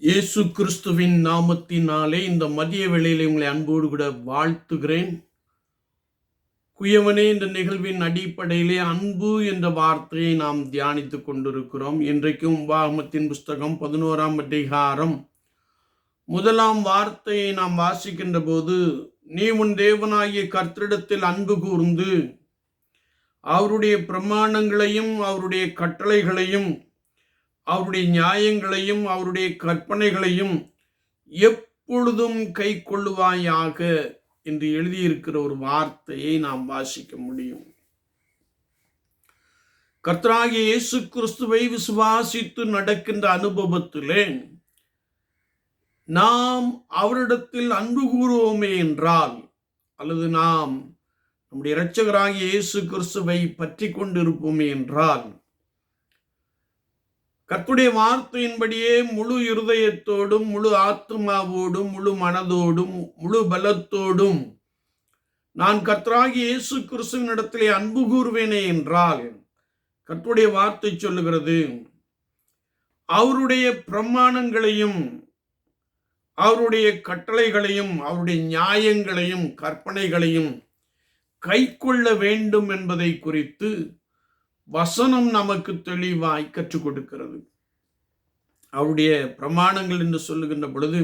இயேசு கிறிஸ்துவின் நாமத்தினாலே இந்த மதிய வேளையில் உங்களை அன்போடு கூட வாழ்த்துகிறேன். குயவனே இந்த நிகழ்வின் அடிப்படையிலே அன்பு என்ற வார்த்தையை நாம் தியானித்துக் கொண்டிருக்கிறோம். இன்றைக்கும் வாகமத்தின் புஸ்தகம் பதினோராம் அதிகாரம். முதலாம் வார்த்தையை நாம் வாசிக்கின்ற போது நீ உன் தேவனாகிய கர்த்தரிடத்தில் அன்பு கூர்ந்து அவருடைய பிரமாணங்களையும் அவருடைய கட்டளைகளையும் அவருடைய நியாயங்களையும் அவருடைய கற்பனைகளையும் எப்பொழுதும் கை கொள்ளுவாயாக என்று எழுதியிருக்கிற ஒரு வார்த்தையை நாம் வாசிக்க முடியும். கர்த்தராகிய இயேசு கிறிஸ்துவை விசுவாசித்து நடக்கின்ற அனுபவத்திலே நாம் அவரிடத்தில் அன்பு கூறுவோமே என்றால் அல்லது நாம் நம்முடைய இரட்சகராகிய இயேசு கிறிஸ்துவை பற்றி கொண்டிருப்போமே என்றால் கர்த்துடைய வார்த்தையின்படியே முழு இருதயத்தோடும் முழு ஆத்மாவோடும் முழு மனதோடும் முழு பலத்தோடும் நான் கர்த்தராகி இயேசு கிறிஸ்துவனிடத்திலே அன்பு கூறுவேனே என்றால் கர்த்துடைய வார்த்தை சொல்லுகிறது அவருடைய பிரமாணங்களையும் அவருடைய கட்டளைகளையும் அவருடைய நியாயங்களையும் கற்பனைகளையும் கை கொள்ள வேண்டும் என்பதை குறித்து வசனம் நமக்கு தெளிவாய் கற்றுக் கொடுக்கிறது. அவருடைய பிரமாணங்கள் என்று சொல்லுகின்ற பொழுது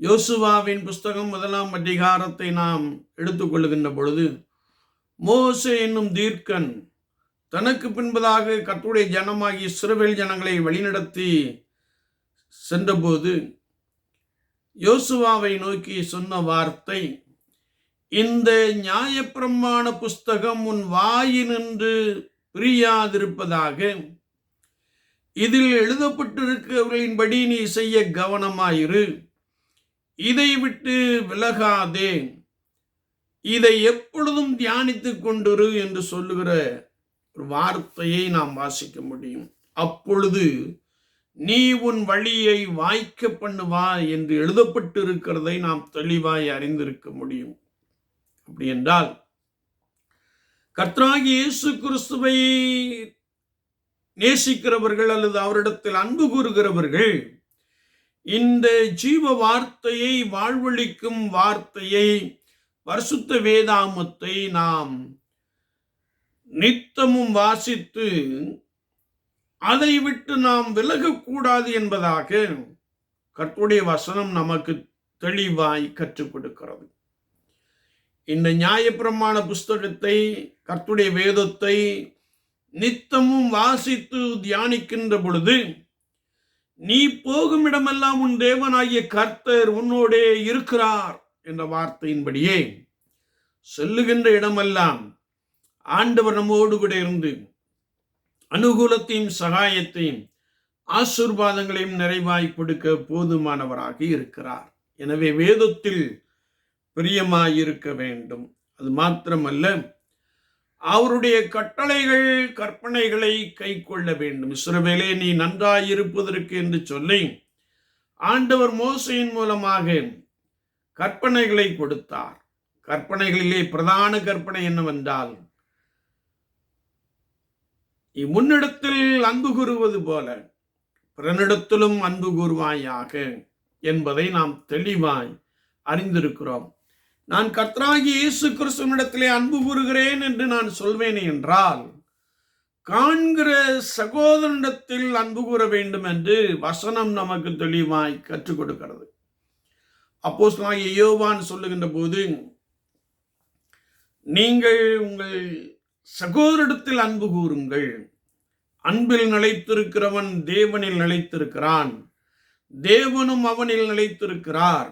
யோசுவாவின் புஸ்தகம் முதலாம் அதிகாரத்தை நாம் எடுத்துக்கொள்ளுகின்ற பொழுது மோசே என்னும் தீர்க்கன் தனக்கு பின்பதாக கத்துடைய ஜனமாகி சிறுவேல் ஜனங்களை வழிநடத்தி சென்றபோது யோசுவாவை நோக்கி சொன்ன வார்த்தை இந்த நியாயப்பிரமாண புஸ்தகம் உன் வாயினின்று பிரியாதிருப்பதாக. இதில் எழுதப்பட்டிருக்கிறவர்களின்படி நீ செய்ய கவனமாயிரு. இதை விட்டு விலகாதே. இதை எப்பொழுதும் தியானித்து கொண்டிரு என்று சொல்லுகிற ஒரு வார்த்தையை நாம் வாசிக்க முடியும். அப்பொழுது நீ உன் வழியை வாய்க்க பண்ணுவா என்று எழுதப்பட்டிருக்கிறதை நாம் தெளிவாய் அறிந்திருக்க முடியும். அப்படி என்றால் கர்த்தராகி இயேசு கிறிஸ்துவை நேசிக்கிறவர்கள் அல்லது அவரிடத்தில் அன்பு கூறுகிறவர்கள் இந்த ஜீவ வார்த்தையை வாழ்வழிக்கும் வார்த்தையை பரிசுத்த வேதாமத்தை நாம் நித்தமும் வாசித்து அதை விட்டு நாம் விலகக்கூடாது என்பதாக கர்த்துடைய வசனம் நமக்கு தெளிவாய் கற்றுக் கொடுக்கிறது. இந்த நியாயப்பிரமாண புஸ்தகத்தை கர்த்துடைய வேதத்தை நித்தமும் வாசித்து தியானிக்கின்ற பொழுது நீ போகும் இடமெல்லாம் உன் தேவனாகிய கர்த்தர் உன்னோடே இருக்கிறார் என்ற வார்த்தையின்படியே செல்லுகின்ற இடமெல்லாம் ஆண்டவர் நம்மோடு கூட இருந்து அனுகூலத்தையும் சகாயத்தையும் ஆசிர்வாதங்களையும் நிறைவாய் கொடுக்க போதுமானவராக இருக்கிறார். எனவே வேதத்தில் பிரியமாயிருக்க வேண்டும் அது மாத்திரமல்ல அவருடைய கட்டளைகள் கற்பனைகளை கை கொள்ள வேண்டும் இஸ்ரவேலே நீ நன்றாயிருப்பதற்கு என்று சொல்லி ஆண்டவர் மோசையின் மூலமாக கற்பனைகளை கொடுத்தார். கற்பனைகளிலே பிரதான கற்பனை என்னவென்றால் முன்னிடத்தில் அன்பு கூறுவது போல பிறனிடத்திலும் அன்பு கூறுவாயாக என்பதை நாம் தெளிவாய் அறிந்திருக்கிறோம். நான் கர்த்தராகி இயேசு கிறிஸ்துவனிடத்திலே அன்பு கூறுகிறேன் என்று நான் சொல்வேனே என்றால் காண்கிற சகோதரனிடத்தில் அன்பு கூற வேண்டும் என்று வசனம் நமக்கு தெளிவாய் கற்றுக் கொடுக்கிறது. அப்போஸ் யோவான் சொல்லுகின்ற போது நீங்கள் உங்கள் சகோதரிடத்தில் அன்பு கூறுங்கள். அன்பில் நிலைத்திருக்கிறவன் தேவனில் நிலைத்திருக்கிறான். தேவனும் அவனில் நிலைத்திருக்கிறார்.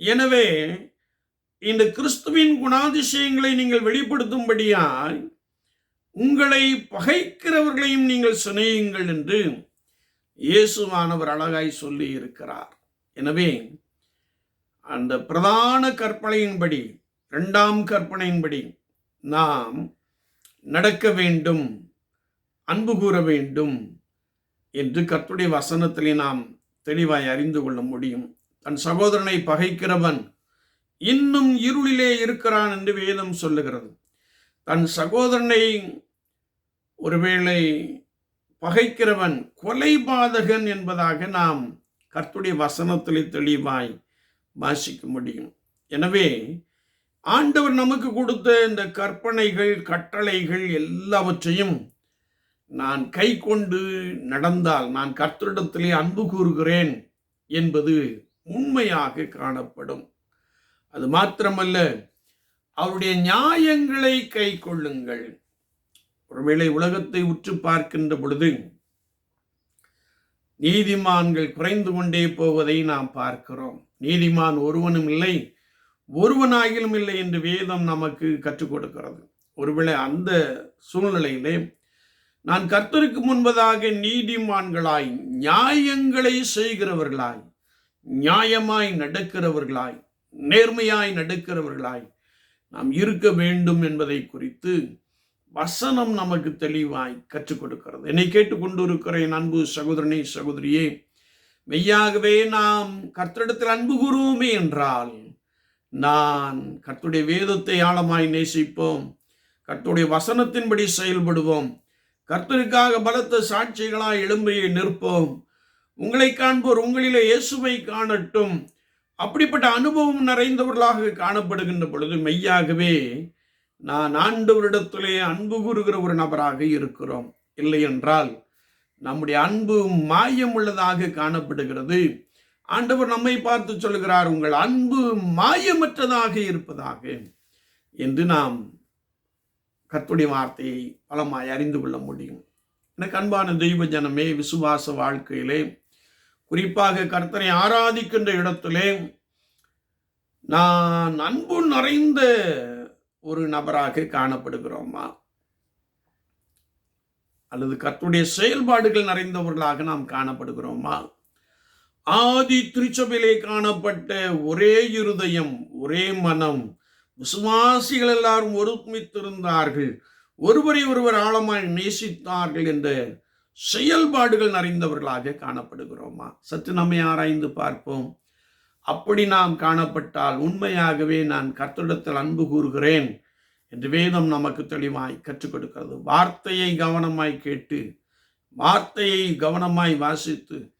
எனவே இந்த கிறிஸ்துவின் குணாதிசயங்களை நீங்கள் வெளிப்படுத்தும்படியாய் உங்களை பகைக்கிறவர்களையும் நீங்கள் சினையுங்கள் என்று இயேசுவானவர் அழகாய் சொல்லி இருக்கிறார். எனவே அந்த பிரதான கற்பனையின்படி இரண்டாம் கற்பனையின்படி நாம் நடக்க வேண்டும் அன்பு கூற வேண்டும் என்று கர்த்துடைய வசனத்திலே நாம் தெளிவாய் அறிந்து கொள்ள முடியும். தன் சகோதரனை பகைக்கிறவன் இன்னும் இருளிலே இருக்கிறான் என்று வேதம் சொல்லுகிறது. தன் சகோதரனை ஒருவேளை பகைக்கிறவன் கொலை பாதகன் என்பதாக நாம் கர்த்துடைய வசனத்திலே தெளிவாய் வாசிக்க முடியும். எனவே ஆண்டவர் நமக்கு கொடுத்த இந்த கற்பனைகள் கட்டளைகள் எல்லாவற்றையும் நான் கை கொண்டு நடந்தால் நான் கர்த்தரிடத்திலே அன்பு கூறுகிறேன் என்பது உண்மையாக காணப்படும். அது மாத்திரமல்ல அவருடைய நியாயங்களை கை கொள்ளுங்கள். ஒருவேளை உலகத்தை உற்று பார்க்கின்ற பொழுது நீதிமான்கள் குறைந்து கொண்டே போவதை நாம் பார்க்கிறோம். நீதிமான் ஒருவனும் இல்லை ஒருவனாகிலும் இல்லை என்று வேதம் நமக்கு கற்றுக் கொடுக்கிறது. ஒருவேளை அந்த சூழ்நிலையிலே நான் கர்த்தருக்கு முன்பதாக நீதிமான்களாய் நியாயங்களை செய்கிறவர்களாய் நியாயமாய் நடக்கிறவர்களாய் நேர்மையாய் நடக்கிறவர்களாய் நாம் இருக்க வேண்டும் என்பதை குறித்து வசனம் நமக்கு தெளிவாய் கற்றுக் கொடுக்கிறது. என்னை கேட்டுக்கொண்டு அன்பு சகோதரனே சகோதரியே மெய்யாகவே நாம் கர்த்தரிடத்தில் அன்பு கூறுவோமே என்றால் நான் கர்த்துடைய வேதத்தை ஆழமாய் நேசிப்போம் கர்த்துடைய வசனத்தின்படி செயல்படுவோம் கர்த்தருக்காக பலத்த சாட்சிகளாய் எழும்பையை நிற்போம். உங்களை காண்போர் உங்களிலே இயேசுவை காணட்டும். அப்படிப்பட்ட அனுபவம் நிறைந்தவர்களாக காணப்படுகின்ற பொழுது மெய்யாகவே நான் ஆண்டவரிடத்திலே அன்பு கூறுகிற ஒரு நபராக இருக்கிறோம். இல்லை என்றால் நம்முடைய அன்பு மாயம் உள்ளதாக காணப்படுகிறது. ஆண்டவர் நம்மை பார்த்து சொல்கிறார் உங்கள் அன்பு மாயமற்றதாக இருப்பதாக என்று நாம் கத்துடைய வார்த்தையை பலமாய் அறிந்து கொள்ள முடியும். எனக்கு அன்பான தெய்வ ஜனமே விசுவாச வாழ்க்கையிலே குறிப்பாக கர்த்தனை ஆராதிக்கின்ற இடத்திலே நான் அன்பு நிறைந்த ஒரு நபராக காணப்படுகிறோமா? அல்லது கர்த்துடைய செயல்பாடுகள் நிறைந்தவர்களாக நாம் காணப்படுகிறோமா? ஆதி திருச்சபையிலே காணப்பட்ட ஒரே இருதயம் ஒரே மனம் விசுவாசிகள் எல்லாரும் ஒருமித்திருந்தார்கள். ஒருவரை ஒருவர் ஆழமாய் நேசித்தார்கள் என்ற செயல்பாடுகள் நிறைந்தவர்களாக காணப்படுகிறோமா? சற்று நம்மை ஆராய்ந்து பார்ப்போம். அப்படி நாம் காணப்பட்டால் உண்மையாகவே நான் கர்த்தரிடத்தில் அன்பு கூறுகிறேன் என்று வேதம் நமக்கு தெளிவாய் கற்றுக் கொடுக்கிறது. வார்த்தையை கவனமாய் கேட்டு வார்த்தையை கவனமாய் வாசித்து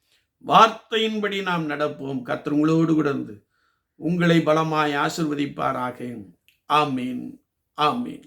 வார்த்தையின்படி நாம் நடப்போம். கர்த்தர் உங்களோடு கிடந்து உங்களை பலமாய் ஆசிர்வதிப்பாராக. ஆமீன். ஆமீன்.